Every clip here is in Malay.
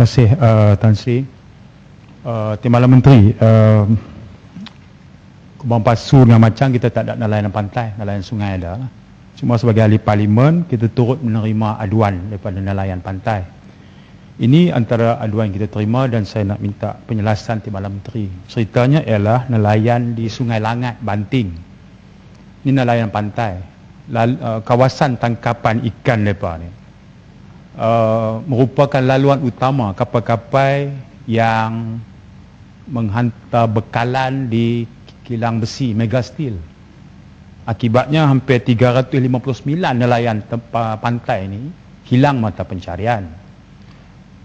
kasih uh, Tan Sri. Uh, Timbalan Menteri, uh, Kubang Pasu dengan Macang kita tak ada nelayan pantai, nelayan sungai ada. Cuma sebagai ahli parlimen, kita turut menerima aduan daripada nelayan pantai. Ini antara aduan yang kita terima dan saya nak minta penjelasan Timbalan Menteri. Ceritanya ialah nelayan di Sungai Langat, Banting. Ini nelayan pantai. Lal, uh, kawasan tangkapan ikan mereka ni. Uh, merupakan laluan utama kapal-kapal yang menghantar bekalan di kilang besi Mega Steel. Akibatnya hampir 359 nelayan tempat pantai ini hilang mata pencarian.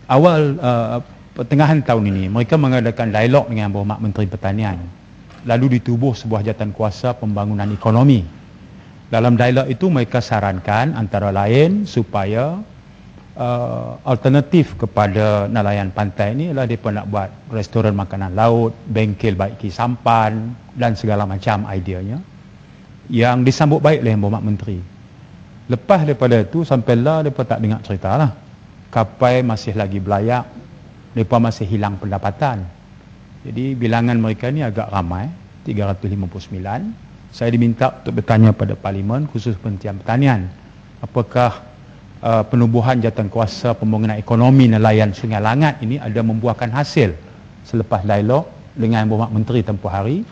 Awal uh, pertengahan tahun ini mereka mengadakan dialog dengan Berhormat Menteri Pertanian. Lalu ditubuh sebuah jatan kuasa pembangunan ekonomi. Dalam dialog itu mereka sarankan antara lain supaya uh, alternatif kepada nelayan pantai ini adalah mereka nak buat restoran makanan laut, bengkel baiki sampan dan segala macam ideanya yang disambut baik oleh Berhormat Menteri. Lepas daripada itu sampailah mereka tak dengar cerita lah. Kapal masih lagi belayak, mereka masih hilang pendapatan. Jadi bilangan mereka ni agak ramai, 359. Saya diminta untuk bertanya pada Parlimen khusus Kementerian Pertanian. Apakah uh, penubuhan jatan kuasa pembangunan ekonomi nelayan Sungai Langat ini ada membuahkan hasil selepas dialog dengan Berhormat Menteri tempoh hari.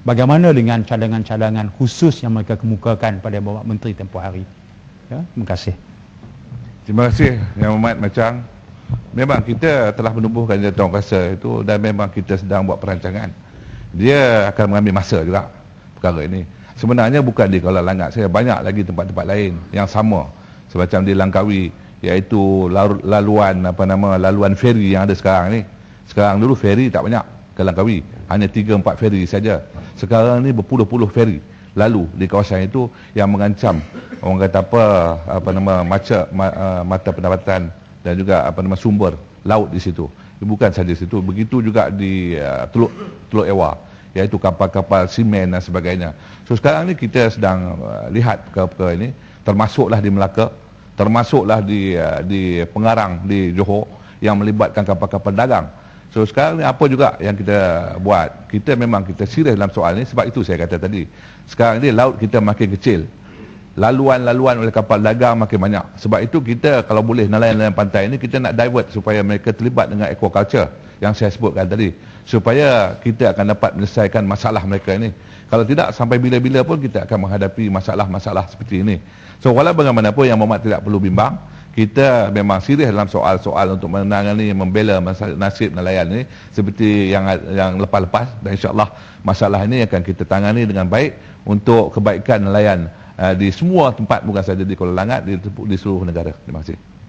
Bagaimana dengan cadangan-cadangan khusus yang mereka kemukakan pada Berhormat Menteri tempoh hari? Ya, terima kasih. Terima kasih Yang Hormat Macang. Memang kita telah menubuhkan jatan kuasa itu dan memang kita sedang buat perancangan. Dia akan mengambil masa juga perkara ini. Sebenarnya bukan di Kuala Langat saya banyak lagi tempat-tempat lain yang sama semacam di Langkawi iaitu laluan apa nama laluan feri yang ada sekarang ni. Sekarang dulu feri tak banyak ke Langkawi. Hanya 3 4 feri saja. Sekarang ni berpuluh-puluh feri lalu di kawasan itu yang mengancam orang kata apa apa nama maca ma, uh, mata pendapatan dan juga apa nama sumber laut di situ. Bukan saja situ begitu juga di uh, Teluk Teluk Ewa iaitu kapal-kapal simen dan sebagainya so sekarang ni kita sedang uh, lihat perkara-perkara ini termasuklah di Melaka termasuklah di uh, di Pengarang di Johor yang melibatkan kapal-kapal dagang. So sekarang ni apa juga yang kita buat? Kita memang kita serius dalam soal ni sebab itu saya kata tadi. Sekarang ni laut kita makin kecil. Laluan-laluan oleh kapal dagang makin banyak. Sebab itu kita kalau boleh nelayan-nelayan pantai ni kita nak divert supaya mereka terlibat dengan aquaculture yang saya sebutkan tadi. Supaya kita akan dapat menyelesaikan masalah mereka ini. Kalau tidak sampai bila-bila pun kita akan menghadapi masalah-masalah seperti ini. So walau bagaimanapun yang Muhammad tidak perlu bimbang kita memang serius dalam soal-soal untuk menangani membela nasib nelayan ini seperti yang yang lepas-lepas. Dan insyaAllah masalah ini akan kita tangani dengan baik untuk kebaikan nelayan uh, di semua tempat bukan saja di Kuala Langat di, di seluruh negara. Terima kasih